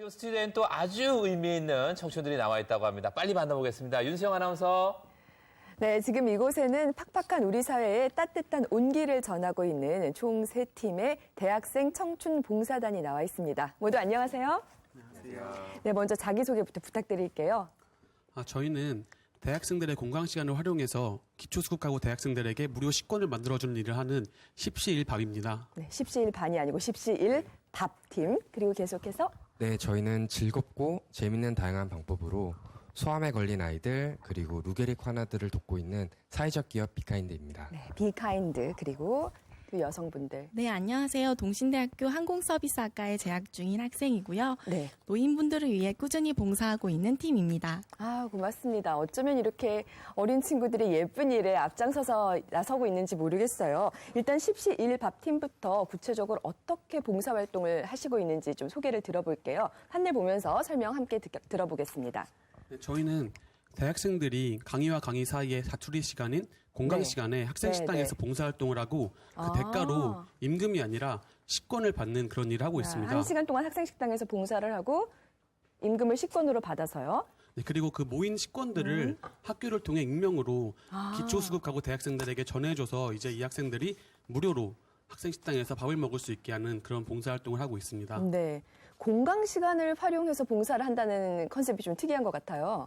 지금 스튜디오엔 또 아주 의미 있는 청춘들이 나와 있다고 합니다. 빨리 만나보겠습니다. 윤수영 아나운서. 네, 지금 이곳에는 팍팍한 우리 사회에 따뜻한 온기를 전하고 있는 총 세 팀의 대학생 청춘 봉사단이 나와 있습니다. 모두 안녕하세요. 안녕하세요. 네, 먼저 자기소개부터 부탁드릴게요. 아, 저희는 대학생들의 공강 시간을 활용해서 기초수급하고 대학생들에게 무료 식권을 만들어주는 일을 하는 십시일 밥입니다. 네, 십시일 반이 아니고 십시일 밥팀. 그리고 계속해서 네, 저희는 즐겁고 재밌는 다양한 방법으로 소암에 걸린 아이들 그리고 루게릭 환아들을 돕고 있는 사회적 기업 비카인드입니다. 네, 비카인드 그리고 그 여성분들. 네, 안녕하세요. 동신대학교 항공서비스학과에 재학 중인 학생이고요. 네. 노인분들을 위해 꾸준히 봉사하고 있는 팀입니다. 아, 고맙습니다. 어쩌면 이렇게 어린 친구들이 예쁜 일에 앞장서서 나서고 있는지 모르겠어요. 일단 십시일 밥팀부터 구체적으로 어떻게 봉사활동을 하시고 있는지 좀 소개를 들어볼게요. 판넬 보면서 설명 함께 듣- 들어보겠습니다. 네, 저희는 대학생들이 강의와 강의 사이에 사투리 시간인 공강 네. 시간에 학생 네, 식당에서 네. 봉사활동을 하고 그 아. 대가로 임금이 아니라 식권을 받는 그런 일을 하고 있습니다. 한 시간 동안 학생 식당에서 봉사를 하고 임금을 식권으로 받아서요. 네, 그리고 그 모인 식권들을 학교를 통해 익명으로 아. 기초수급하고 대학생들에게 전해줘서 이제 이 학생들이 무료로 학생 식당에서 밥을 먹을 수 있게 하는 그런 봉사활동을 하고 있습니다. 네. 공강 시간을 활용해서 봉사를 한다는 컨셉이 좀 특이한 것 같아요.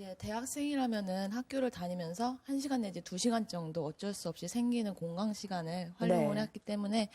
이제 대학생이라면은 학교를 다니면서 1시간 내지 2시간 정도 어쩔 수 없이 생기는 공강 시간을 활용을 네. 했기 때문에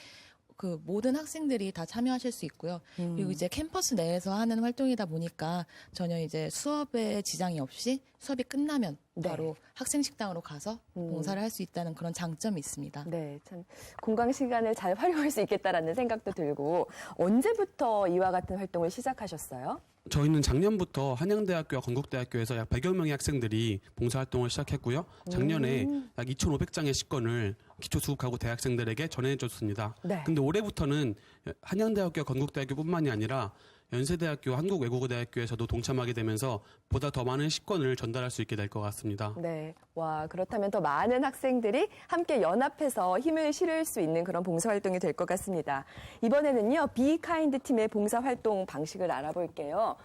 그 모든 학생들이 다 참여하실 수 있고요. 음. 그리고 이제 캠퍼스 내에서 하는 활동이다 보니까 전혀 이제 수업에 지장이 없이 수업이 끝나면 네. 바로 학생 식당으로 가서 음. 봉사를 할 수 있다는 그런 장점이 있습니다. 네, 참 공강 시간을 잘 활용할 수 있겠다라는 생각도 들고 언제부터 이와 같은 활동을 시작하셨어요? 저희는 작년부터 한양대학교와 건국대학교에서 약 100여 명의 학생들이 봉사활동을 시작했고요. 작년에 약 2,500장의 식권을 기초수급하고 대학생들에게 전해줬습니다. 네. 근데 올해부터는 한양대학교와 건국대학교뿐만이 아니라 연세대학교, 한국외국어대학교에서도 동참하게 되면서 보다 더 많은 식권을 전달할 수 있게 될 것 같습니다. 네, 와 그렇다면 더 많은 학생들이 함께 연합해서 힘을 실을 수 있는 그런 봉사 활동이 될 것 같습니다. 이번에는요 비카인드 팀의 봉사 활동 방식을 알아볼게요.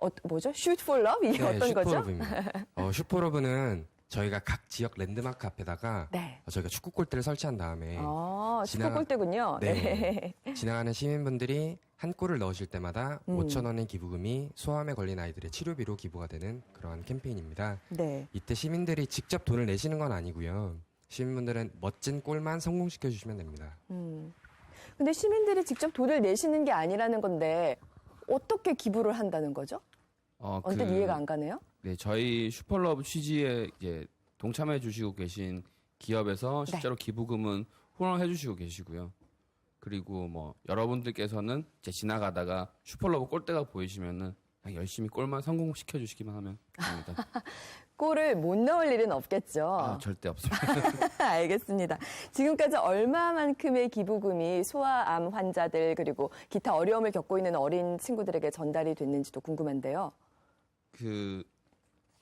어, 뭐죠? 슛 for love 이게 어떤 거죠? 슈퍼러브입니다. 어, 슈퍼러브는 저희가 각 지역 랜드마크 앞에다가 네. 어, 저희가 축구 골대를 설치한 다음에 아, 슈퍼 지나가- 골대군요. 네. 지나가는 시민분들이 한 골을 넣으실 때마다 음. 5천 원의 기부금이 소아암에 걸린 아이들의 치료비로 기부가 되는 그러한 캠페인입니다. 네. 이때 시민들이 직접 돈을 내시는 건 아니고요. 시민분들은 멋진 골만 성공시켜 주시면 됩니다. 음. 근데 시민들이 직접 돈을 내시는 게 아니라는 건데 어떻게 기부를 한다는 거죠? 어, 언뜻 그, 이해가 안 가네요. 네, 저희 슈퍼러브 취지에 이제 동참해 주시고 계신 기업에서 네. 실제로 기부금은 후원해 주시고 계시고요. 그리고 뭐 여러분들께서는 이제 지나가다가 슈퍼러브 골대가 보이시면은 그냥 열심히 골만 성공시켜 주시기만 하면 됩니다. 골을 못 넣을 일은 없겠죠. 아, 절대 없습니다. 알겠습니다. 지금까지 얼마만큼의 기부금이 소아암 환자들 그리고 기타 어려움을 겪고 있는 어린 친구들에게 전달이 됐는지도 궁금한데요. 그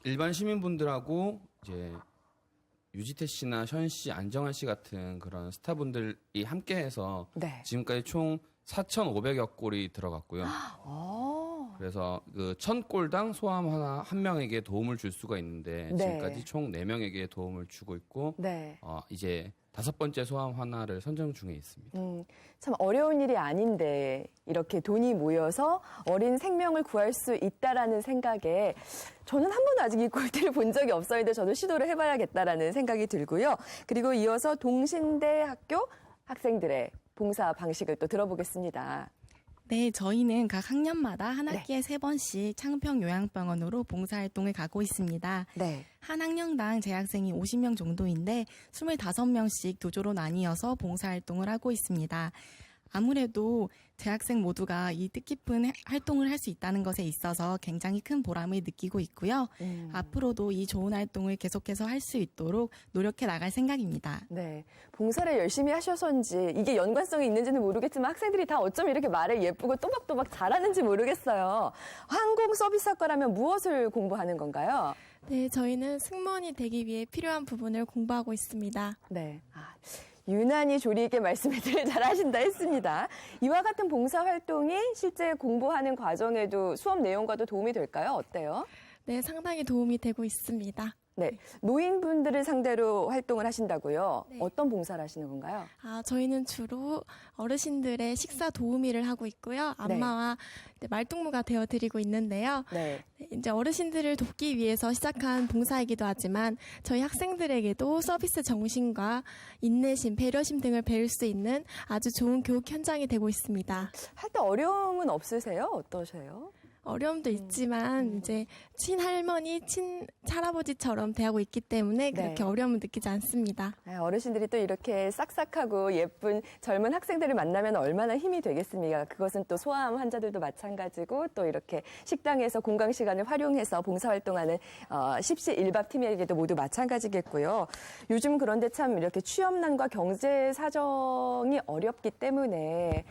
일반 시민분들하고 이제 유지태 씨나 현 씨, 안정환 씨 같은 그런 스타분들이 함께해서 네. 지금까지 총 4,500여 골이 들어갔고요. 어. 그래서 그 1000골당 소아암 하나 한 명에게 도움을 줄 수가 있는데 네. 지금까지 총 4명에게 도움을 주고 있고 네. 어, 이제 다섯 번째 소아암 하나를 선정 중에 있습니다. 음, 참 어려운 일이 아닌데 이렇게 돈이 모여서 어린 생명을 구할 수 있다라는 생각에 저는 한 번도 아직 이 골대를 본 적이 없었는데 저도 시도를 해봐야겠다라는 생각이 들고요. 그리고 이어서 동신대 학교 학생들의 봉사 방식을 또 들어보겠습니다. 네, 저희는 각 학년마다 한 학기에 세 번씩 창평 요양병원으로 봉사활동을 가고 있습니다. 네. 한 학년당 재학생이 50명 정도인데 25명씩 두 조로 나뉘어서 봉사활동을 하고 있습니다. 아무래도 재학생 모두가 이 뜻깊은 해- 활동을 할 수 있다는 것에 있어서 굉장히 큰 보람을 느끼고 있고요. 음. 앞으로도 이 좋은 활동을 계속해서 할 수 있도록 노력해 나갈 생각입니다. 네. 봉사를 열심히 하셔서인지 이게 연관성이 있는지는 모르겠지만 학생들이 다 어쩜 이렇게 말을 예쁘고 또박또박 잘하는지 모르겠어요. 항공 서비스학과라면 무엇을 공부하는 건가요? 네, 저희는 승무원이 되기 위해 필요한 부분을 공부하고 있습니다. 네. 아, 유난히 조리 있게 말씀을 잘하신다 했습니다. 이와 같은 봉사 활동이 실제 공부하는 과정에도 수업 내용과도 도움이 될까요? 어때요? 네, 상당히 도움이 되고 있습니다. 네, 노인분들을 상대로 활동을 하신다고요. 네. 어떤 봉사를 하시는 건가요? 아, 저희는 주로 어르신들의 식사 도우미를 하고 있고요. 안마와 네, 말동무가 되어 드리고 있는데요. 네. 네, 이제 어르신들을 돕기 위해서 시작한 봉사이기도 하지만 저희 학생들에게도 서비스 정신과 인내심, 배려심 등을 배울 수 있는 아주 좋은 교육 현장이 되고 있습니다. 할 때 어려움은 없으세요? 어떠세요? 어려움도 있지만 이제 친할머니, 친할아버지처럼 대하고 있기 때문에 그렇게 네. 어려움을 느끼지 않습니다. 아, 어르신들이 또 이렇게 싹싹하고 예쁜 젊은 학생들을 만나면 얼마나 힘이 되겠습니까? 그것은 또 소아암 환자들도 마찬가지고 또 이렇게 식당에서 공강 시간을 활용해서 봉사활동하는 어, 십시 일밥 팀에게도 모두 마찬가지겠고요. 요즘 그런데 참 이렇게 취업난과 경제 사정이 어렵기 때문에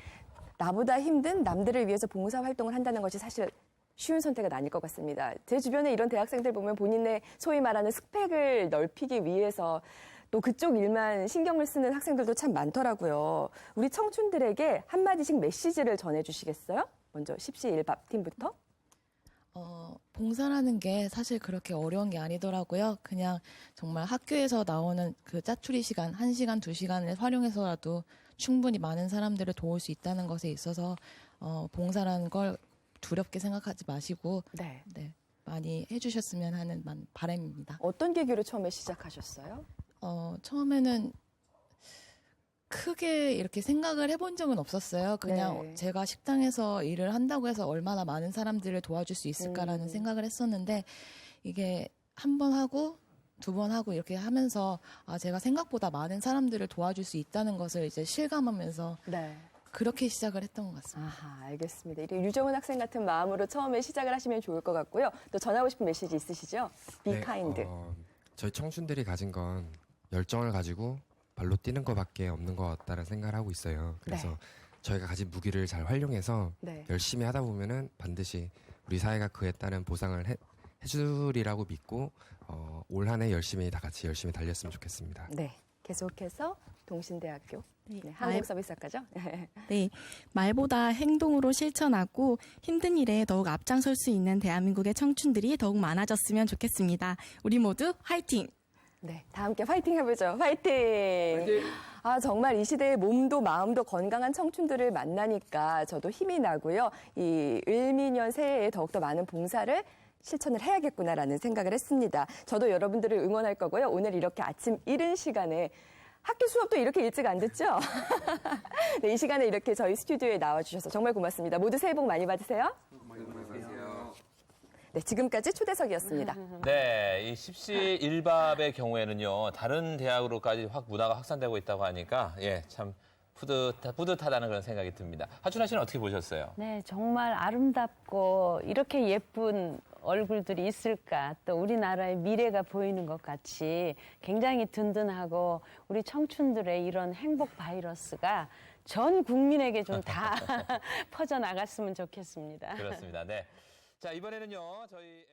나보다 힘든 남들을 위해서 봉사 활동을 한다는 것이 사실 쉬운 선택은 아닐 것 같습니다. 제 주변에 이런 대학생들 보면 본인의 소위 말하는 스펙을 넓히기 위해서 또 그쪽 일만 신경을 쓰는 학생들도 참 많더라고요. 우리 청춘들에게 한마디씩 메시지를 전해주시겠어요? 먼저 십시일밥 팀부터. 어, 봉사라는 게 사실 그렇게 어려운 게 아니더라고요. 그냥 정말 학교에서 나오는 그 짜투리 시간, 한시간두시간을 활용해서라도 충분히 많은 사람들을 도울 수 있다는 것에 있어서 어, 봉사라는 걸 두렵게 생각하지 마시고 네. 네, 많이 해주셨으면 하는 만- 바람입니다. 어떤 계기로 처음에 시작하셨어요? 어, 처음에는 크게 이렇게 생각을 해본 적은 없었어요. 그냥 네. 제가 식당에서 일을 한다고 해서 얼마나 많은 사람들을 도와줄 수 있을까라는 음. 생각을 했었는데 이게 한 번 하고 두 번 하고 이렇게 하면서 아, 제가 생각보다 많은 사람들을 도와줄 수 있다는 것을 이제 실감하면서 네. 그렇게 시작을 했던 것 같습니다. 아하, 알겠습니다. 이렇게 유정은 학생 같은 마음으로 처음에 시작을 하시면 좋을 것 같고요. 또 전하고 싶은 메시지 있으시죠? Be 네, kind. 어, 저희 청춘들이 가진 건 열정을 가지고 발로 뛰는 것밖에 없는 것 같다는 생각을 하고 있어요. 그래서 네. 저희가 가진 무기를 잘 활용해서 네. 열심히 하다 보면은 반드시 우리 사회가 그에 따른 보상을 해, 해주리라고 믿고 어, 올 한 해 열심히 다 같이 열심히 달렸으면 좋겠습니다. 네. 계속해서 동신대학교 네, 네, 말- 한국서비스학과죠? 네, 말보다 행동으로 실천하고 힘든 일에 더욱 앞장설 수 있는 대한민국의 청춘들이 더욱 많아졌으면 좋겠습니다. 우리 모두 화이팅! 네, 다 함께 파이팅 해보죠. 파이팅! 아, 정말 이 시대에 몸도 마음도 건강한 청춘들을 만나니까 저도 힘이 나고요. 이 을미년 새해에 더욱더 많은 봉사를 실천을 해야겠구나라는 생각을 했습니다. 저도 여러분들을 응원할 거고요. 오늘 이렇게 아침 이른 시간에 학교 수업도 이렇게 일찍 안 듣죠? 네, 이 시간에 이렇게 저희 스튜디오에 나와주셔서 정말 고맙습니다. 모두 새해 복 많이 받으세요. 네, 지금까지 초대석이었습니다. 네, 이 십시 일밥의 경우에는요, 다른 대학으로까지 확 문화가 확산되고 있다고 하니까, 예, 참 뿌듯하, 뿌듯하다는 그런 생각이 듭니다. 하춘아 씨는 어떻게 보셨어요? 네, 정말 아름답고 이렇게 예쁜 얼굴들이 있을까 또 우리나라의 미래가 보이는 것 같이 굉장히 든든하고 우리 청춘들의 이런 행복 바이러스가 전 국민에게 좀 다 퍼져나갔으면 좋겠습니다. 그렇습니다. 네. 자, 이번에는요, 저희.